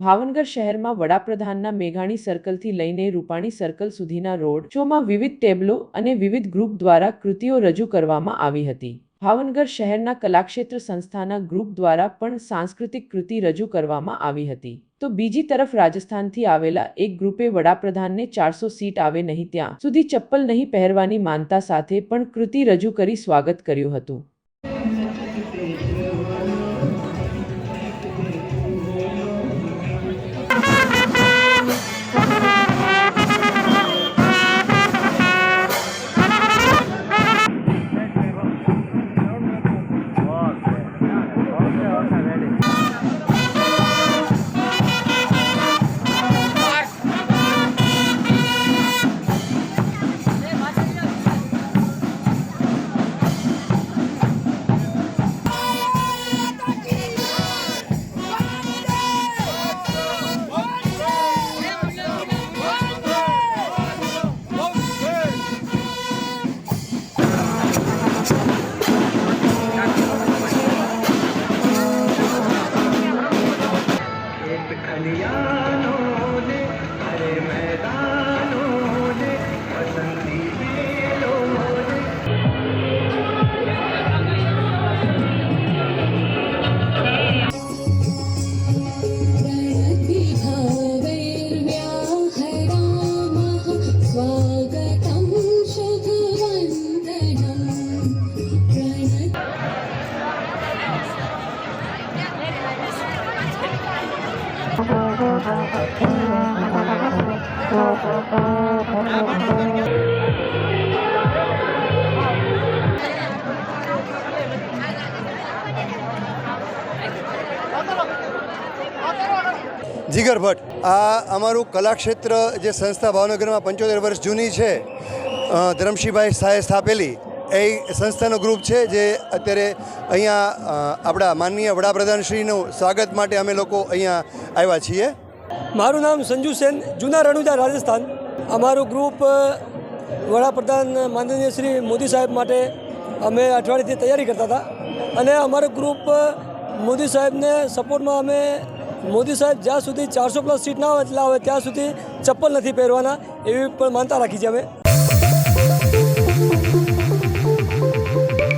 ભાવનગર શહેરમાં વડાપ્રધાનના મેઘાણી સર્કલથી લઈને રૂપાણી સર્કલ સુધીના રોડ, શોમાં વિવિધ ટેબલો અને વિવિધ ગ્રુપ દ્વારા કૃતિઓ રજૂ કરવામાં આવી હતી. ભાવનગર શહેરના કલાક્ષેત્ર સંસ્થાના ગ્રુપ દ્વારા પણ સાંસ્કૃતિક કૃતિ રજૂ કરવામાં આવી હતી. તો બીજી તરફ રાજસ્થાનથી આવેલા એક ગ્રુપે વડાપ્રધાનને ચારસો સીટ આવે નહીં ત્યાં સુધી ચપ્પલ નહીં પહેરવાની માનતા સાથે પણ કૃતિ રજૂ કરી સ્વાગત કર્યું હતું. खेत खलियानों જીગર ભટ્ટ, આ અમારું કલાક્ષેત્ર જે સંસ્થા ભાવનગરમાં પંચોતેર વર્ષ જૂની છે ધરમશીભાઈ શાહે સ્થાપેલી એ સંસ્થાનો ગ્રુપ છે જે અત્યારે અહીંયા આપણા માનનીય વડાપ્રધાનશ્રીનું સ્વાગત માટે અમે લોકો અહીંયા આવ્યા છીએ. મારું નામ સંજુ સેન, જૂના રણુજા રાજસ્થાન. અમારું ગ્રુપ વડાપ્રધાન માનનીય શ્રી મોદી સાહેબ માટે અમે અઠવાડિયેથી તૈયારી કરતા હતા. અને અમારું ગ્રુપ મોદી સાહેબને સપોર્ટમાં અમે મોદી સાહેબ જ્યાં સુધી ચારસો પ્લસ સીટ ના આવે એટલે આવે ત્યાં સુધી ચપ્પલ નથી પહેરવાના એવી પણ માનતા રાખી છે અમે.